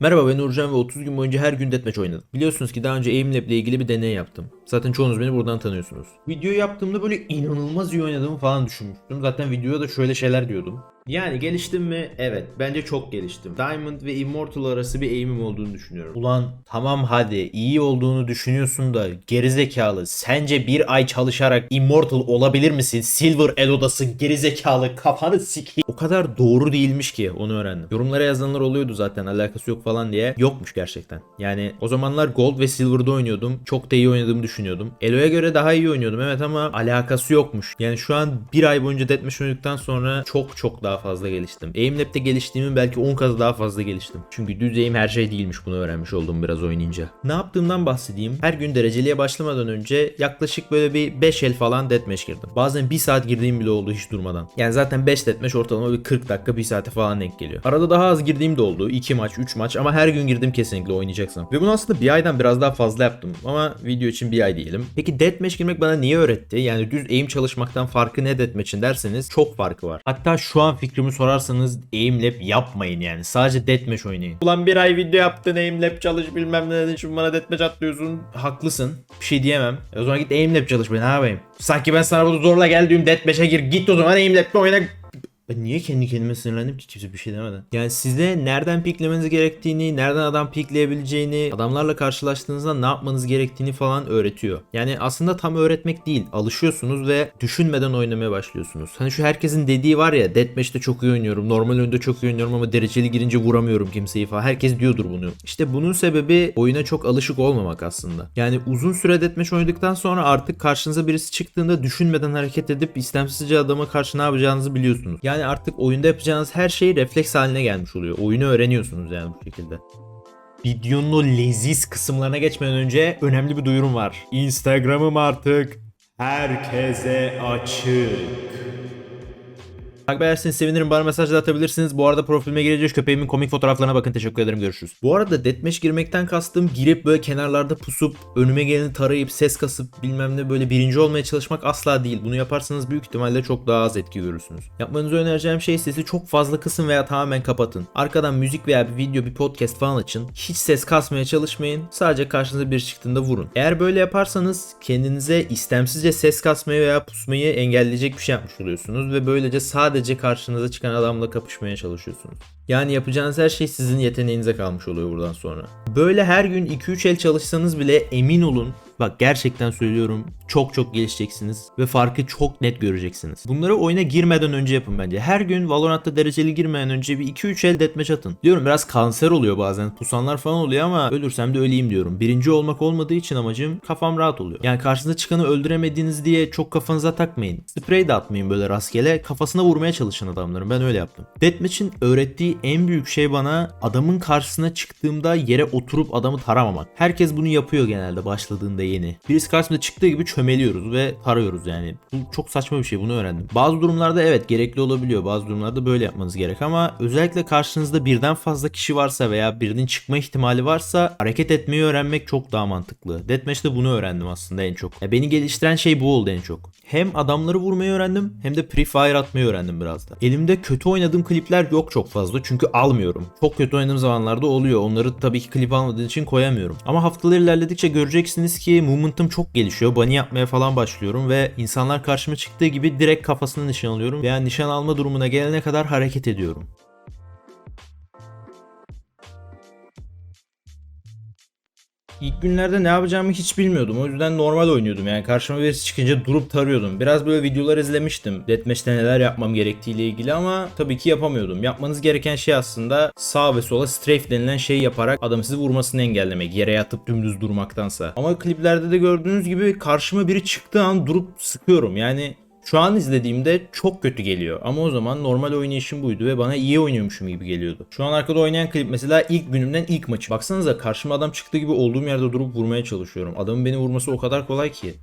Merhaba ben Uğurcan ve 30 gün boyunca her gün deathmatch oynadım. Biliyorsunuz ki daha önce Aimlab ile ilgili bir deney yaptım. Zaten çoğunuz beni buradan tanıyorsunuz. Videoyu yaptığımda böyle inanılmaz iyi oynadığımı falan düşünmüştüm. Zaten videoda da şöyle şeyler diyordum. Yani geliştim mi? Evet. Bence çok geliştim. Diamond ve Immortal arası bir aim'im olduğunu düşünüyorum. Ulan tamam hadi iyi olduğunu düşünüyorsun da gerizekalı. Sence bir ay çalışarak Immortal olabilir misin? Silver Elo'dasın gerizekalı kafanı sikeyim. O kadar doğru değilmiş ki onu öğrendim. Yorumlara yazanlar oluyordu zaten alakası yok falan diye. Yokmuş gerçekten. Yani o zamanlar Gold ve Silver'da oynuyordum. Çok da iyi oynadığımı düşünüyordum. Elo'ya göre daha iyi oynuyordum evet ama alakası yokmuş. Yani şu an bir ay boyunca Deathmatch oynadıktan sonra çok çok daha fazla geliştim. Aimlab'de geliştiğimin belki 10 katı daha fazla geliştim. Çünkü düz aim her şey değilmiş bunu öğrenmiş oldum biraz oynayınca. Ne yaptığımdan bahsedeyim. Her gün dereceliye başlamadan önce yaklaşık böyle bir 5 el falan Deathmatch girdim. Bazen 1 saat girdiğim bile oldu hiç durmadan. Yani zaten 5 Deathmatch ortalama bir 40 dakika 1 saate falan denk geliyor. Arada daha az girdiğim de oldu. 2 maç 3 maç ama her gün girdim kesinlikle oynayacaksam. Ve bunu aslında bir aydan biraz daha fazla yaptım. Ama video için bir ay diyelim. Peki Deathmatch girmek bana niye öğretti? Yani düz aim çalışmaktan farkı ne Deathmatch'in derseniz çok farkı var. Hatta şu an fikrimi sorarsanız aimlab yapmayın yani. Sadece Deathmatch oynayın. Ulan bir ay video yaptın aimlab çalış bilmem ne dedin şimdi bana Deathmatch atlıyorsun. Haklısın. Bir şey diyemem. E o zaman git aimlab çalış ben ne yapayım? Sanki ben sana burada zorla geldiğim Deathmatch'e gir. Git o zaman aimlab'de oyna. Ben niye kendi kendime sinirlendim ki kimse bir şey demeden. Yani size nereden piklemeniz gerektiğini, nereden adam pikleyebileceğini, adamlarla karşılaştığınızda ne yapmanız gerektiğini falan öğretiyor. Yani aslında tam öğretmek değil. Alışıyorsunuz ve düşünmeden oynamaya başlıyorsunuz. Hani şu herkesin dediği var ya Deathmatch'te çok iyi oynuyorum, normal oyunda çok iyi oynuyorum ama dereceli girince vuramıyorum kimseyi falan. Herkes diyordur bunu. İşte bunun sebebi oyuna çok alışık olmamak aslında. Yani uzun süre Deathmatch oynadıktan sonra artık karşınıza birisi çıktığında düşünmeden hareket edip istemsizce adama karşı ne yapacağınızı biliyorsunuz. Yani artık oyunda yapacağınız her şey refleks haline gelmiş oluyor. Oyunu öğreniyorsunuz yani bu şekilde. Videonun o leziz kısımlarına geçmeden önce önemli bir duyurum var. Instagram'ım artık herkese açık. Takip ederseniz sevinirim. Bana mesaj da atabilirsiniz. Bu arada profilime girecek köpeğimin komik fotoğraflarına bakın. Teşekkür ederim. Görüşürüz. Bu arada deathmatch girmekten kastım girip böyle kenarlarda pusup önüme geleni tarayıp ses kasıp bilmem ne böyle birinci olmaya çalışmak asla değil. Bunu yaparsanız büyük ihtimalle çok daha az etki görürsünüz. Yapmanızı önereceğim şey sesi çok fazla kısın veya tamamen kapatın. Arkadan müzik veya bir video bir podcast falan açın. Hiç ses kasmaya çalışmayın. Sadece karşınıza bir çıktığında vurun. Eğer böyle yaparsanız kendinize istemsizce ses kasmayı veya pusmayı engelleyecek bir şey yapmış oluyorsunuz ve böylece sadece karşınıza çıkan adamla kapışmaya çalışıyorsunuz. Yani yapacağınız her şey sizin yeteneğinize kalmış oluyor buradan sonra. Böyle her gün 2-3 el çalışsanız bile emin olun Bak gerçekten söylüyorum çok çok gelişeceksiniz ve farkı çok net göreceksiniz. Bunları oyuna girmeden önce yapın bence. Her gün Valorant'ta dereceli girmeden önce bir 2-3 el deathmatch atın. Diyorum biraz kanser oluyor bazen pusanlar falan oluyor ama ölürsem de öleyim diyorum. Birinci olmak olmadığı için amacım kafam rahat oluyor. Yani karşınıza çıkanı öldüremediğiniz diye çok kafanıza takmayın. Sprey de atmayın böyle rastgele kafasına vurmaya çalışın adamların ben öyle yaptım. Deathmatch'in öğrettiği en büyük şey bana adamın karşısına çıktığımda yere oturup adamı taramamak. Herkes bunu yapıyor genelde başladığında yeni. Birisi karşımıza çıktığı gibi çömeliyoruz ve tarıyoruz yani. Bu çok saçma bir şey bunu öğrendim. Bazı durumlarda evet gerekli olabiliyor. Bazı durumlarda böyle yapmanız gerek ama özellikle karşınızda birden fazla kişi varsa veya birinin çıkma ihtimali varsa hareket etmeyi öğrenmek çok daha mantıklı. Deathmatch'te bunu öğrendim aslında en çok. Ya beni geliştiren şey bu oldu en çok. Hem adamları vurmayı öğrendim hem de pre-fire atmayı öğrendim biraz da. Elimde kötü oynadığım klipler yok çok fazla çünkü almıyorum. Çok kötü oynadığım zamanlarda oluyor. Onları tabii ki klip almadığım için koyamıyorum. Ama haftalar ilerledikçe göreceksiniz ki movement'ım çok gelişiyor. Bunny yapmaya falan başlıyorum ve insanlar karşıma çıktığı gibi direkt kafasına nişan alıyorum veya nişan alma durumuna gelene kadar hareket ediyorum. İlk günlerde ne yapacağımı hiç bilmiyordum. O yüzden normal oynuyordum. Yani karşıma birisi çıkınca durup tarıyordum. Biraz böyle videolar izlemiştim. Deathmatch'te neler yapmam gerektiğiyle ilgili ama tabii ki yapamıyordum. Yapmanız gereken şey aslında sağ ve sola strafe denilen şeyi yaparak adamı sizi vurmasını engellemek. Yere yatıp dümdüz durmaktansa. Ama kliplerde de gördüğünüz gibi karşıma biri çıktığı an durup sıkıyorum. Yani şu an izlediğimde çok kötü geliyor. Ama o zaman normal oynayışım buydu ve bana iyi oynuyormuşum gibi geliyordu. Şu an arkada oynayan klip mesela ilk günümden ilk maçı. Baksanıza karşıma adam çıktığı gibi olduğum yerde durup vurmaya çalışıyorum. Adamın beni vurması o kadar kolay ki.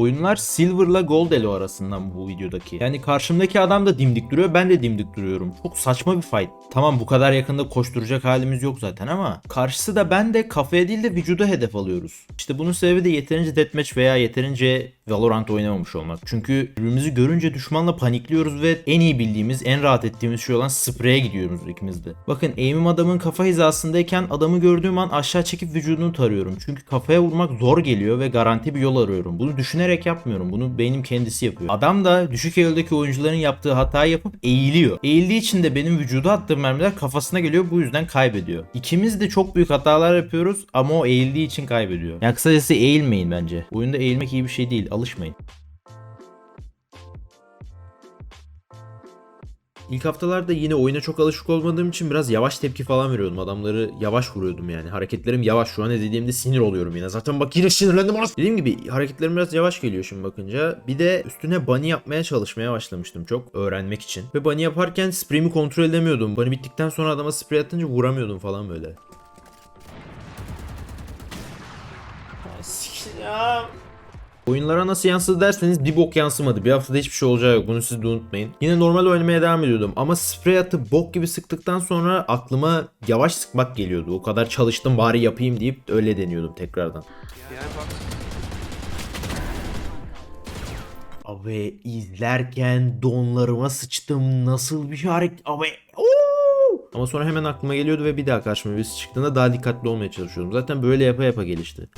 Oyunlar Silver'la Gold Elo arasından bu videodaki. Yani karşımdaki adam da dimdik duruyor ben de dimdik duruyorum. Çok saçma bir fight. Tamam bu kadar yakında koşturacak halimiz yok zaten ama karşısı da ben de kafaya değil de vücuda hedef alıyoruz. İşte bunun sebebi de yeterince deathmatch veya yeterince Valorant oynamamış olmak. Çünkü birbirimizi görünce düşmanla panikliyoruz ve en iyi bildiğimiz, en rahat ettiğimiz şey olan spreye gidiyoruz ikimiz de. Bakın aim'im adamın kafa hizasındayken adamı gördüğüm an aşağı çekip vücudunu tarıyorum. Çünkü kafaya vurmak zor geliyor ve garanti bir yol arıyorum. Bunu düşünerek yapmıyorum. Bunu beynim kendisi yapıyor. Adam da düşük eldeki oyuncuların yaptığı hatayı yapıp eğiliyor. Eğildiği için de benim vücuda attığım mermiler kafasına geliyor. Bu yüzden kaybediyor. İkimiz de çok büyük hatalar yapıyoruz ama o eğildiği için kaybediyor. Yani kısacası eğilmeyin bence. Oyunda eğilmek iyi bir şey değil. Alışmayın. İlk haftalarda yine oyuna çok alışık olmadığım için biraz yavaş tepki falan veriyordum. Adamları yavaş vuruyordum yani. Hareketlerim yavaş. Şu an dediğimde sinir oluyorum yine. Zaten bak yine sinirlendim orası. Dediğim gibi hareketlerim biraz yavaş geliyor şimdi bakınca. Bir de üstüne bunny yapmaya çalışmaya başlamıştım çok öğrenmek için. Ve bunny yaparken spreyimi kontrol edemiyordum. Bunny bittikten sonra adama sprey atınca vuramıyordum falan böyle. Oyunlara nasıl yansıdı derseniz bir bok yansımadı. Bir haftada hiçbir şey olacağı yok. Bunu siz de unutmayın. Yine normal oynamaya devam ediyordum. Ama sprey atıp bok gibi sıktıktan sonra aklıma yavaş sıkmak geliyordu. O kadar çalıştım bari yapayım deyip öyle deniyordum tekrardan. Abi izlerken donlarıma sıçtım. Nasıl bir hareket? Abi Oo! Ama sonra hemen aklıma geliyordu ve bir daha karşıma birisi çıktığında daha dikkatli olmaya çalışıyordum. Zaten böyle yapa yapa gelişti.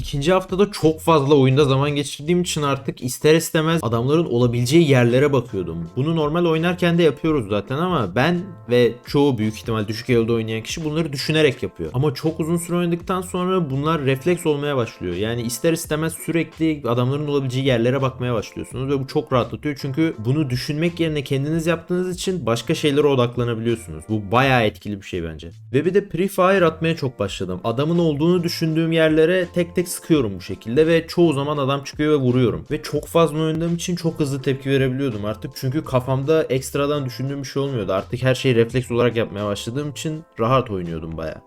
İkinci haftada çok fazla oyunda zaman geçirdiğim için artık ister istemez adamların olabileceği yerlere bakıyordum. Bunu normal oynarken de yapıyoruz zaten ama ben ve çoğu büyük ihtimal düşük elde oynayan kişi bunları düşünerek yapıyor. Ama çok uzun süre oynadıktan sonra bunlar refleks olmaya başlıyor. Yani ister istemez sürekli adamların olabileceği yerlere bakmaya başlıyorsunuz ve bu çok rahatlatıyor çünkü bunu düşünmek yerine kendiniz yaptığınız için başka şeylere odaklanabiliyorsunuz. Bu bayağı etkili bir şey bence. Ve bir de pre-fire atmaya çok başladım. Adamın olduğunu düşündüğüm yerlere tek tek sıkıyorum bu şekilde ve çoğu zaman adam çıkıyor ve vuruyorum. Ve çok fazla oynadığım için çok hızlı tepki verebiliyordum artık. Çünkü kafamda ekstradan düşündüğüm bir şey olmuyordu. Artık her şeyi refleks olarak yapmaya başladığım için rahat oynuyordum bayağı.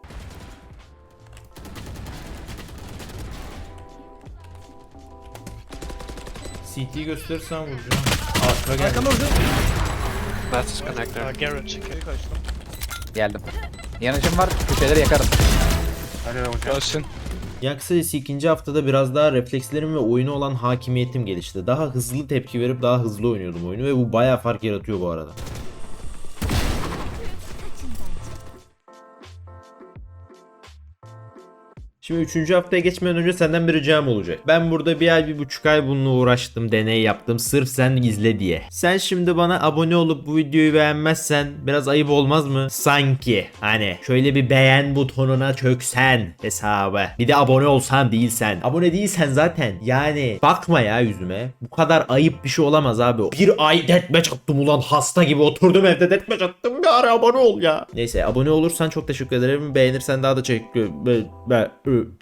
CT gösterirsen vuracağım. Arka geldi. That's connector. Uh, garage. Geldim. Yanıcım var, köşeleri yakarım. Ölsün. Yani kısacası ikinci haftada biraz daha reflekslerim ve oyuna olan hakimiyetim gelişti. Daha hızlı tepki verip daha hızlı oynuyordum oyunu ve bu bayağı fark yaratıyor bu arada. Şimdi üçüncü haftaya geçmeden önce senden bir ricam olacak. Ben burada bir ay bir buçuk ay bununla uğraştım, deney yaptım sırf sen izle diye. Sen şimdi bana abone olup bu videoyu beğenmezsen biraz ayıp olmaz mı? Sanki hani şöyle bir beğen butonuna çöksen hesabı. Bir de abone olsan değilsen. Abone değilsen zaten yani bakma ya yüzüme. Bu kadar ayıp bir şey olamaz abi. Bir ay deathmatch attım ulan hasta gibi oturdum evde deathmatch attım. Bir ara abone ol ya. Neyse abone olursan çok teşekkür ederim. Beğenirsen daha da teşekkür be- be-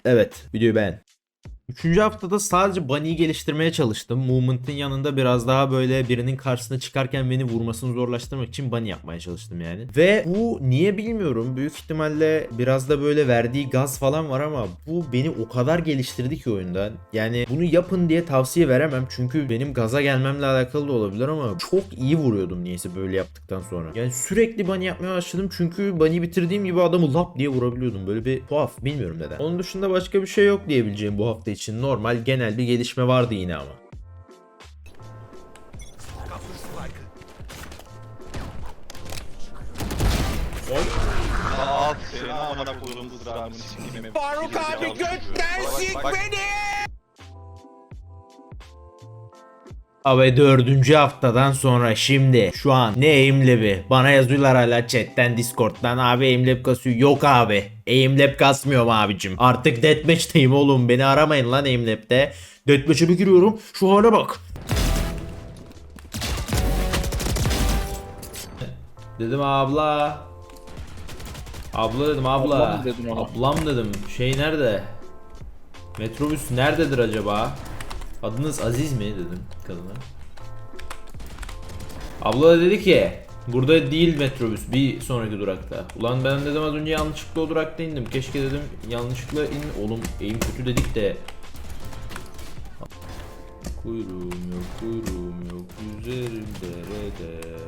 Evet videoyu beğen. Üçüncü haftada sadece Bunny'i geliştirmeye çalıştım. Movement'ın yanında biraz daha böyle birinin karşısına çıkarken beni vurmasını zorlaştırmak için Bunny yapmaya çalıştım yani. Ve bu niye bilmiyorum. Büyük ihtimalle biraz da böyle verdiği gaz falan var ama bu beni o kadar geliştirdi ki oyundan. Yani bunu yapın diye tavsiye veremem. Çünkü benim gaza gelmemle alakalı da olabilir ama çok iyi vuruyordum niyeyse böyle yaptıktan sonra. Yani sürekli Bunny yapmaya başladım çünkü Bunny bitirdiğim gibi adamı lap diye vurabiliyordum. Böyle bir tuhaf bilmiyorum neden. Onun dışında başka bir şey yok diyebileceğim bu hafta için. Normal genel bir gelişme vardı yine ama. Faruk abi götten sik beni! Abi dördüncü haftadan sonra şimdi şu an ne aimlab'i bana yazıyorlar hala chatten discord'dan. Abi aimlab kasıyor. Yok abi. Aimlab kasmıyorum abicim? Artık deathmatch'teyim oğlum. Beni aramayın lan aimlab'de deathmatch'e bir giriyorum. Şu hale bak. Dedim abla. Abla dedim abla. Ablam ona? ablam dedim. Şey nerede? Metrobüs nerededir acaba Adınız Aziz mi dedim kadına. Abla da dedi ki Burada değil metrobüs bir sonraki durakta. Ulan ben dedim az önce yanlışlıkla o durakta indim. Keşke dedim yanlışlıkla in. Oğlum eğim kötü dedik de. Kuyruğum yok kuyruğum yok üzerim derede.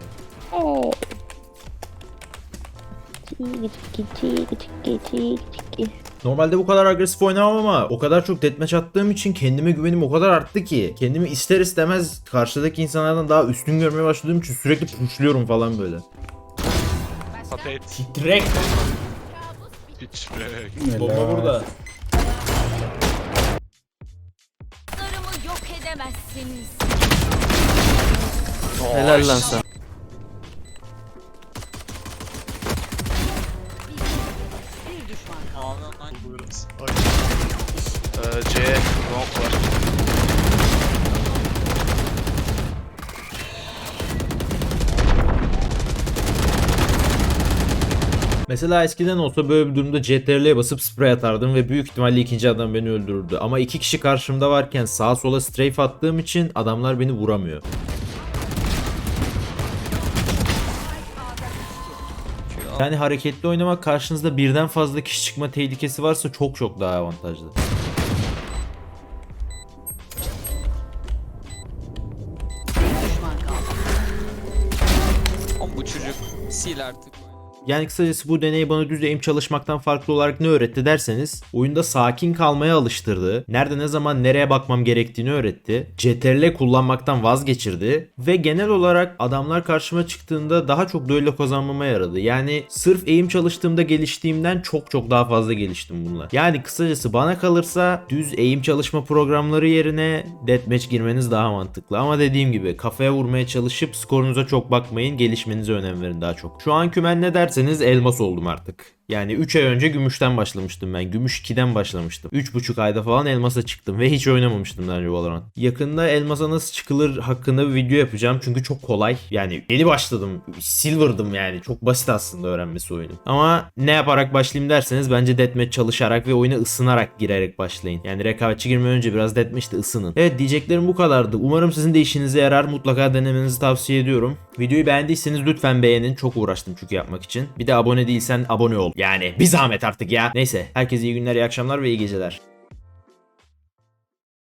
Tiki tiki tiki tiki tiki tiki. Normalde bu kadar agresif oynamam ama o kadar çok deathmatch attığım için kendime güvenim o kadar arttı ki. Kendimi ister istemez karşıdaki insanlardan daha üstün görmeye başladığım için sürekli pushluyorum falan böyle. Patate. Titrek. Hiç be. Bomba burada. Dostlarımı yok edemezsiniz. Helal lan sen. Mesela eskiden olsa böyle bir durumda CTRL'ye basıp spray atardım ve büyük ihtimalle ikinci adam beni öldürürdü. Ama iki kişi karşımda varken sağa sola strafe attığım için adamlar beni vuramıyor. Yani hareketli oynamak karşınızda birden fazla kişi çıkma tehlikesi varsa çok çok daha avantajlı. Oğlum bu çocuk sil artık. Yani kısacası bu deney bana düz aim çalışmaktan farklı olarak ne öğretti derseniz oyunda sakin kalmaya alıştırdı. Nerede ne zaman nereye bakmam gerektiğini öğretti. CTRL kullanmaktan vazgeçirdi. Ve genel olarak adamlar karşıma çıktığında daha çok duello kazanmama yaradı. Yani sırf aim çalıştığımda geliştiğimden çok çok daha fazla geliştim bunlar. Yani kısacası bana kalırsa düz aim çalışma programları yerine deathmatch girmeniz daha mantıklı. Ama dediğim gibi kafaya vurmaya çalışıp skorunuza çok bakmayın. Gelişmenize önem verin daha çok. Şu an kümen ne derseniz elmas oldum artık. Yani 3 ay önce gümüşten başlamıştım ben. Gümüş 2'den başlamıştım. 3,5 ayda falan elmasa çıktım ve hiç oynamamıştım daha önce Valorant. Yakında elmasa nasıl çıkılır hakkında bir video yapacağım çünkü çok kolay. Yani yeni başladım. Silver'dım yani. Çok basit aslında öğrenmesi oyunu. Ama ne yaparak başlayayım derseniz bence deathmatch çalışarak ve oyuna ısınarak girerek başlayın. Yani rekabetçi girmeden önce biraz deathmatch'te ısının. Evet diyeceklerim bu kadardı. Umarım sizin de işinize yarar. Mutlaka denemenizi tavsiye ediyorum. Videoyu beğendiyseniz lütfen beğenin. Çok uğraştım çünkü yapmak için. Bir de abone değilsen abone ol. Yani bir zahmet artık ya. Neyse herkese iyi günler, iyi akşamlar ve iyi geceler.